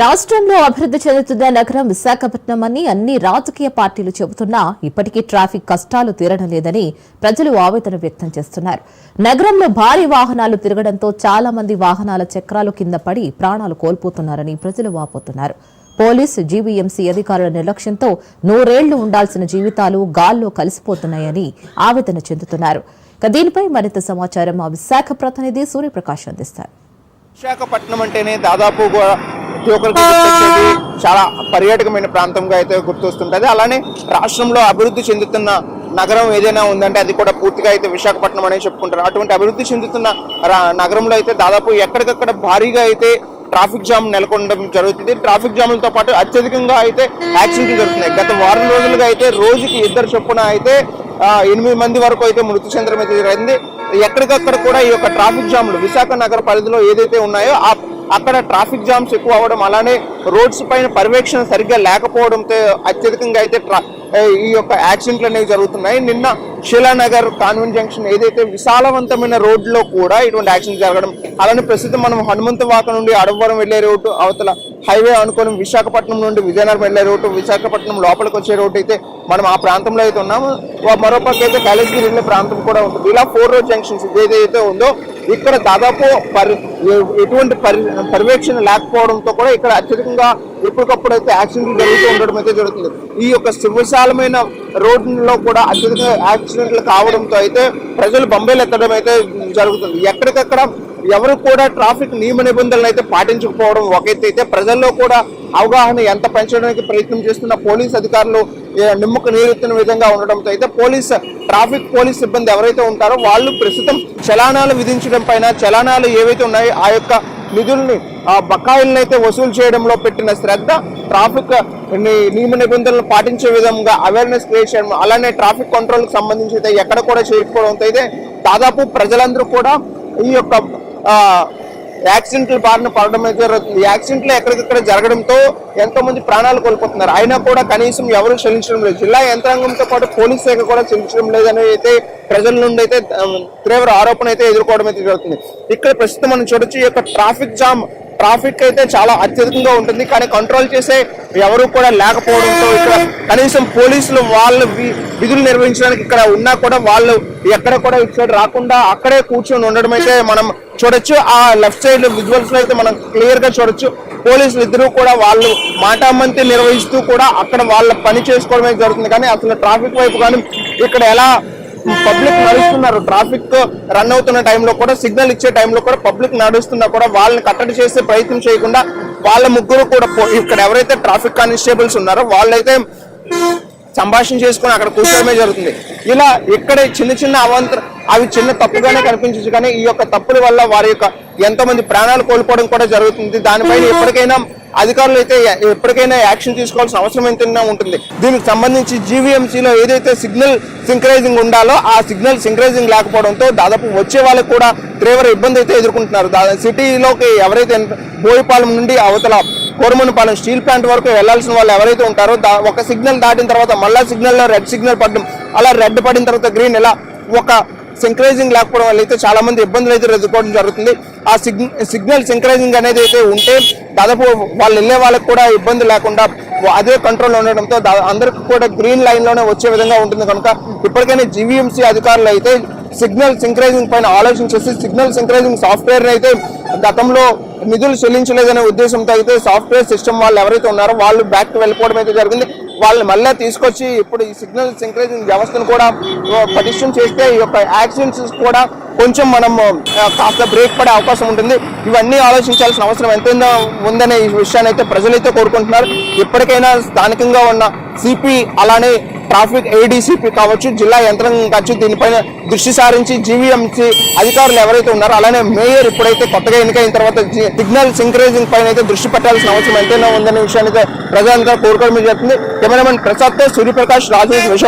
రాష్ట్రంలో అభివృద్ధి చెందుతున్న నగరం విశాఖపట్నం అని అన్ని రాజకీయ పార్టీలు చెబుతున్నా ఇప్పటికీ ట్రాఫిక్ కష్టాలు తీరడం లేదని ప్రజలు ఆవేదన వ్యక్తం చేస్తున్నారు. నగరంలో భారీ వాహనాలు తిరగడంతో చాలా మంది వాహనాల చక్రాలు కింద పడి ప్రాణాలు కోల్పోతున్నారని ప్రజలు వాపోతున్నారు. పోలీస్ జీవీఎంసీ అధికారుల నిర్లక్ష్యంతో నూరేళ్ళు ఉండాల్సిన జీవితాలు గాల్లో కలిసిపోతున్నాయని ఆవేదన చెందుతున్నారు. దీనిపై మరింత సమాచారం మా విశాఖ ప్రతినిధి సూర్యప్రకాష్ అందిస్తారు. విశాఖపట్నం అంటేనే దాదాపు కూడా ప్రతి ఒక్కరికి చాలా పర్యాటకమైన ప్రాంతంగా అయితే గుర్తొస్తుంటుంది. అలానే రాష్ట్రంలో అభివృద్ధి చెందుతున్న నగరం ఏదైనా ఉందంటే అది కూడా పూర్తిగా అయితే విశాఖపట్నం అనే చెప్పుకుంటారు. అటువంటి అభివృద్ధి చెందుతున్న రా- నగరంలో అయితే దాదాపు ఎక్కడికక్కడ భారీగా అయితే ట్రాఫిక్ జామ్ నెలకొనడం జరుగుతుంది. ట్రాఫిక్ జాములతో పాటు అత్యధికంగా అయితే యాక్సిడెంట్లు జరుగుతున్నాయి. గత వారం రోజులుగా అయితే రోజుకి ఇద్దరు చొప్పున అయితే ఎనిమిది మంది వరకు అయితే మృతి చెందడం అయితే జరిగింది. ఎక్కడికక్కడ కూడా ఈ యొక్క ట్రాఫిక్ జామ్లు విశాఖ నగర పరిధిలో ఏదైతే ఉన్నాయో ఆ అక్కడ ట్రాఫిక్ జామ్స్ ఎక్కువ అవడం అలానే రోడ్స్ పైన పర్యవేక్షణ సరిగ్గా లేకపోవడంతో అత్యధికంగా అయితే ట్రా- ఈ యొక్క యాక్సిడెంట్లు అనేవి జరుగుతున్నాయి. నిన్న శిలానగర్ కాన్వెంట్ జంక్షన్ ఏదైతే విశాలవంతమైన రోడ్లో కూడా ఇటువంటి యాక్సిడెంట్ జరగడం అలానే ప్రస్తుతం మనం హనుమంతవాక నుండి అడవరం వెళ్ళే రోడ్డు అవతల హైవే అనుకోని విశాఖపట్నం నుండి విజయనగరం వెళ్ళే రోడ్డు విశాఖపట్నం లోపలికి వచ్చే రోడ్డు అయితే మనం ఆ ప్రాంతంలో అయితే ఉన్నాము. మరో పక్క అయితే కాలేజీకి వెళ్ళే ప్రాంతం కూడా ఉంటుంది. ఇలా ఫోర్ రోడ్ జంక్షన్స్ ఏదైతే ఉందో ఇక్కడ దాదాపు పరి ఎటువంటి పరి పర్యవేక్షణ లేకపోవడంతో కూడా ఇక్కడ అత్యధికంగా ఎప్పటికప్పుడు అయితే యాక్సిడెంట్లు జరుగుతూ ఉండడం అయితే జరుగుతుంది. ఈ యొక్క సువిశాలమైన రోడ్లో కూడా అత్యధికంగా యాక్సిడెంట్లు కావడంతో అయితే ప్రజలు బొంబాయిలు ఎత్తడం అయితే జరుగుతుంది. ఎక్కడికక్కడ ఎవరు కూడా ట్రాఫిక్ నియమ నిబంధనలు అయితే పాటించకపోవడం ఒక ఎత్తు అయితే ప్రజల్లో కూడా అవగాహన ఎంత పెంచడానికి ప్రయత్నం చేస్తున్న పోలీస్ అధికారులు నిమ్మకు నీరెత్తిన విధంగా ఉండడంతో అయితే పోలీస్ ట్రాఫిక్ పోలీస్ సిబ్బంది ఎవరైతే ఉంటారో వాళ్ళు ప్రస్తుతం చలానాలు విధించడం పైన చలానాలు ఏవైతే ఉన్నాయో ఆ యొక్క నిధుల్ని ఆ బకాయిల్ని అయితే వసూలు చేయడంలో పెట్టిన శ్రద్ధ ట్రాఫిక్ ని- నియమ నిబంధనలు పాటించే విధంగా అవేర్నెస్ క్రియేట్ చేయడం అలానే ట్రాఫిక్ కంట్రోల్కి సంబంధించి అయితే ఎక్కడ కూడా చేయకపోవడంతో అయితే దాదాపు ప్రజలందరూ కూడా ఈ యొక్క యాక్సిడెంట్లు బారిన పడడం అయితే జరుగుతుంది. యాక్సిడెంట్లు ఎక్కడికక్కడ జరగడంతో ఎంతో మంది ప్రాణాలు కోల్పోతున్నారు. అయినా కూడా కనీసం ఎవరు చెల్లించడం లేదు. జిల్లా యంత్రాంగంతో పాటు పోలీస్ శాఖ కూడా చెల్లించడం లేదని అయితే ప్రజల నుండి అయితే తీవ్ర ఆరోపణ అయితే ఎదుర్కోవడం అయితే జరుగుతుంది. ఇక్కడ ప్రస్తుతం మనం చూడొచ్చు ఈ యొక్క ట్రాఫిక్ జామ్ ట్రాఫిక్ అయితే చాలా అత్యధికంగా ఉంటుంది. కానీ కంట్రోల్ చేసే ఎవరు కూడా లేకపోవడంతో ఇక్కడ కనీసం పోలీసులు వాళ్ళు విధులు నిర్వహించడానికి ఇక్కడ ఉన్నా కూడా వాళ్ళు ఎక్కడ కూడా ఇటు సైడ్ రాకుండా అక్కడే కూర్చొని ఉండడం అయితే మనం చూడొచ్చు. ఆ లెఫ్ట్ సైడ్ విజువల్స్లో అయితే మనం క్లియర్గా చూడొచ్చు. పోలీసులు ఇద్దరు కూడా వాళ్ళు మాటామంతి నిర్వహిస్తూ కూడా అక్కడ వాళ్ళ పని చేసుకోవడమే జరుగుతుంది. కానీ అసలు ట్రాఫిక్ వైపు కానీ ఇక్కడ ఎలా పబ్లిక్ నడుస్తున్నారు ట్రాఫిక్ రన్ అవుతున్న టైంలో కూడా సిగ్నల్ ఇచ్చే టైంలో కూడా పబ్లిక్ నడుస్తున్నా కూడా వాళ్ళని కట్టడి చేసే ప్రయత్నం చేయకుండా వాళ్ళ ముగ్గురు కూడా ఇక్కడ ఎవరైతే ట్రాఫిక్ కానిస్టేబుల్స్ ఉన్నారో వాళ్ళైతే సంభాషణ చేసుకొని అక్కడ కూర్చోవడమే జరుగుతుంది. ఇలా ఇక్కడ చిన్న చిన్న అవాంతర అవి చిన్న తప్పుగానే కనిపించచ్చు కానీ ఈ యొక్క తప్పుల వల్ల వారి యొక్క ఎంతో మంది ప్రాణాలు కోల్పోవడం కూడా జరుగుతుంది. దానిపైన ఎప్పటికైనా అధికారులు అయితే ఎప్పటికైనా యాక్షన్ తీసుకోవాల్సిన అవసరం ఎంతైనా ఉంటుంది. దీనికి సంబంధించి జీవీఎంసీలో ఏదైతే సిగ్నల్ సింక్రైజింగ్ ఉండాలో ఆ సిగ్నల్ సింక్రైజింగ్ లేకపోవడంతో దాదాపు వచ్చే వాళ్ళకి కూడా తీవ్ర ఇబ్బంది అయితే ఎదుర్కొంటున్నారు. సిటీలోకి ఎవరైతే బోయిపాలెం నుండి అవతల కోరమనపాలెం స్టీల్ ప్లాంట్ వరకు వెళ్ళాల్సిన వాళ్ళు ఎవరైతే ఉంటారో దా- ఒక సిగ్నల్ దాటిన తర్వాత మళ్ళా సిగ్నల్లో రెడ్ సిగ్నల్ పడడం అలా రెడ్ పడిన తర్వాత గ్రీన్ ఇలా ఒక సింక్రైజింగ్ లేకపోవడం వల్ల అయితే చాలా మంది ఇబ్బందులు అయితే ఎదుర్కోవడం జరుగుతుంది. ఆ సిగ్నల్ సిగ్నల్ సింక్రైజింగ్ అనేది అయితే ఉంటే దాదాపు వాళ్ళు వెళ్ళే వాళ్ళకి కూడా ఇబ్బంది లేకుండా అదే కంట్రోల్ ఉండడంతో దా- అందరికీ కూడా గ్రీన్ లైన్లోనే వచ్చే విధంగా ఉంటుంది కనుక ఇప్పటికైనా జీవీఎంసీ అధికారులు అయితే సిగ్నల్ సింక్రైజింగ్ పైన ఆలోచన చేసి సిగ్నల్ సింక్రైజింగ్ సాఫ్ట్వేర్ అయితే గతంలో నిధులు చెల్లించలేదనే ఉద్దేశంతో అయితే సాఫ్ట్వేర్ సిస్టమ్ వాళ్ళు ఎవరైతే ఉన్నారో వాళ్ళు బ్యాక్ వెళ్ళిపోవడం అయితే జరిగింది. వాళ్ళని మళ్ళీ తీసుకొచ్చి ఇప్పుడు ఈ సిగ్నల్ సింక్రైజింగ్ వ్యవస్థను కూడా ఆ, పటిష్టం చేస్తే ఈ యొక్క యాక్సిడెంట్స్ కూడా కొంచెం మనం కాస్త బ్రేక్ పడే అవకాశం ఉంటుంది. ఇవన్నీ ఆలోచించాల్సిన అవసరం ఎంతైనా ఉందనే ఈ విషయాన్ని అయితే ప్రజలైతే కోరుకుంటున్నారు. ఇప్పటికైనా స్థానికంగా ఉన్న సిపి అలానే ట్రాఫిక్ ఏడీసీపీ కావచ్చు జిల్లా యంత్రాంగం కావచ్చు దీనిపైన దృష్టి సారించి జీవీఎంసీ అధికారులు ఎవరైతే ఉన్నారో అలానే మేయర్ ఇప్పుడైతే కొత్తగా ఎన్నికైన తర్వాత సిగ్నల్ సింకరేజింగ్ పైన అయితే దృష్టి పెట్టాల్సిన అవసరం ఎంతైనా ఉందనే విషయాన్ని అయితే ప్రజలంతా కోరుకోవడం జరుగుతుంది. కెమెరామెన్ ప్రసాద్తో సూర్యప్రకాష్ రాజేష్ విషయం